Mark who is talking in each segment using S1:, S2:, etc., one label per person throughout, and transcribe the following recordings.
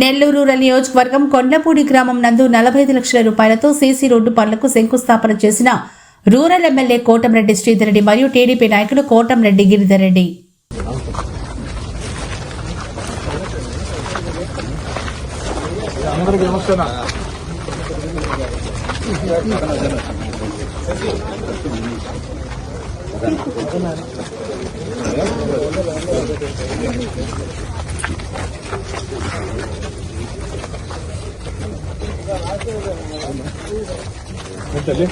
S1: Nellore rural నియోజకవర్గం కొండపూడి గ్రామం నందు నలభై ఐదు లక్షల రూపాయలతో సీసీ రోడ్డు పనులకు శంకుస్థాపన చేసిన రూరల్ ఎమ్మెల్యే కోటంరెడ్డి శ్రీధర్ రెడ్డి మరియు టీడీపీ నాయకులు కోటంరెడ్డి గిరిధర్ రెడ్డి.
S2: అందరికి తల్లి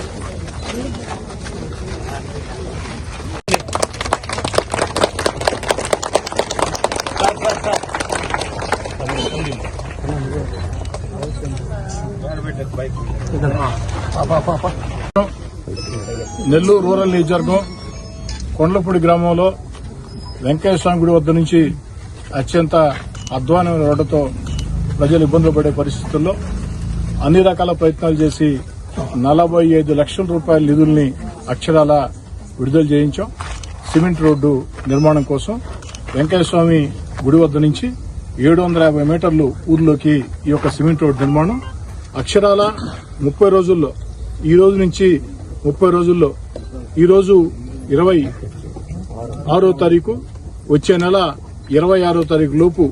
S2: నెల్లూరు రూరల్ నియోజకవర్గం కొండలపూడి గ్రామంలో వెంకయ్య స్వామి గుడి వద్ద నుంచి అత్యంత అధ్వానమైన రోడ్డుతో ప్రజలు ఇబ్బందులు పడే పరిస్థితుల్లో అన్ని రకాల ప్రయత్నాలు చేసి నలభై ఐదు లక్షల రూపాయల నిధుల్ని అక్షరాల విడుదల చేయించాం. సిమెంట్ రోడ్డు నిర్మాణం కోసం వెంకటస్వామి గుడి వద్ద నుంచి ఏడు వందల యాభై మీటర్లు ఊర్లోకి ఈ యొక్క సిమెంట్ రోడ్డు నిర్మాణం. అక్షరాల ముప్పై రోజుల్లో ఈ రోజు నుంచి ముప్పై రోజుల్లో ఈరోజు ఇరవై ఆరో తారీఖు వచ్చే నెల ఇరవై ఆరో తారీఖు లోపు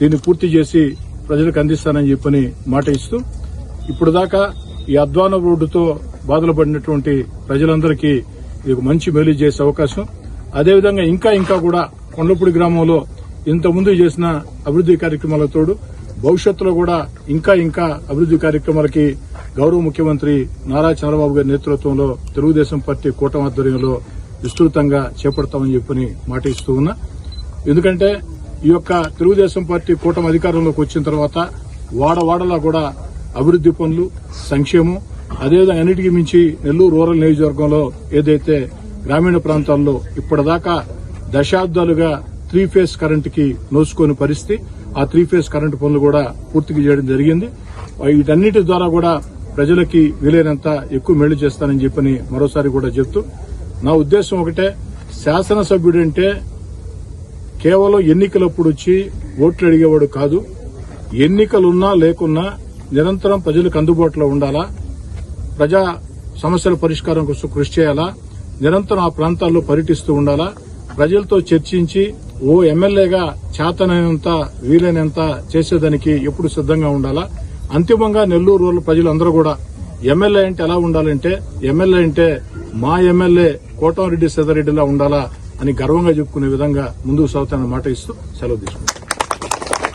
S2: దీన్ని పూర్తి చేసి ప్రజలకు అందిస్తానని చెప్పని మాట ఇస్తూ ఇప్పుడు దాకా ఈ అద్వాన రోడ్డుతో బాధలు పడినటువంటి ప్రజలందరికీ ఇది ఒక మంచి మేలు చేసే అవకాశం. అదేవిధంగా ఇంకా ఇంకా కూడా కొండపూడి గ్రామంలో ఇంతకుముందు చేసిన అభివృద్ది కార్యక్రమాలతోడు భవిష్యత్తులో కూడా ఇంకా ఇంకా అభివృద్ది కార్యక్రమాలకి గౌరవ ముఖ్యమంత్రి నారా చంద్రబాబు గారి నేతృత్వంలో తెలుగుదేశం పార్టీ కూటమి ఆధ్వర్యంలో విస్తృతంగా చేపడతామని చెప్పని మాట ఇస్తూ ఉన్నా. ఎందుకంటే ఈ యొక్క తెలుగుదేశం పార్టీ కూటమి అధికారంలోకి వచ్చిన తర్వాత వాడవాడలా కూడా అభివృద్ది పనులు సంక్షేమం అదేవిధంగా అన్నిటికీ మించి నెల్లూరు రూరల్ నియోజకవర్గంలో ఏదైతే గ్రామీణ ప్రాంతాల్లో ఇప్పటిదాకా దశాబ్దాలుగా త్రీ ఫేస్ కరెంటుకి నోచుకోని పరిస్థితి ఆ త్రీ ఫేస్ కరెంటు పనులు కూడా పూర్తిగా చేయడం జరిగింది. వీటన్నిటి ద్వారా కూడా ప్రజలకి వీలైనంత ఎక్కువ మేలు చేస్తానని చెప్పని మరోసారి కూడా చెప్తూ నా ఉద్దేశం ఒకటే శాసనసభ్యుడంటే కేవలం ఎన్నికలప్పుడు వచ్చి ఓట్లు అడిగేవాడు కాదు. ఎన్నికలున్నా లేకున్నా నిరంతరం ప్రజలకు అందుబాటులో ఉండాలా? ప్రజా సమస్యల పరిష్కారం కోసం కృషి చేయాలా? నిరంతరం ఆ ప్రాంతాల్లో పర్యటిస్తూ ఉండాలా? ప్రజలతో చర్చించి ఓ ఎమ్మెల్యేగా చేతనైనంత వీలైనంత చేసేదానికి ఎప్పుడు సిద్దంగా ఉండాలా? అంతిమంగా నెల్లూరు రూరల్ ప్రజలందరూ కూడా ఎమ్మెల్యే అంటే ఎలా ఉండాలంటే ఎమ్మెల్యే అంటే మా ఎమ్మెల్యే కోటంరెడ్డి సీతారెడ్డిలా ఉండాలా? అని గర్వంగా చెప్పుకునే విధంగా ముందుకు సాగుతానన్న మాట ఇస్తూ సెలవు తీసుకుంటాను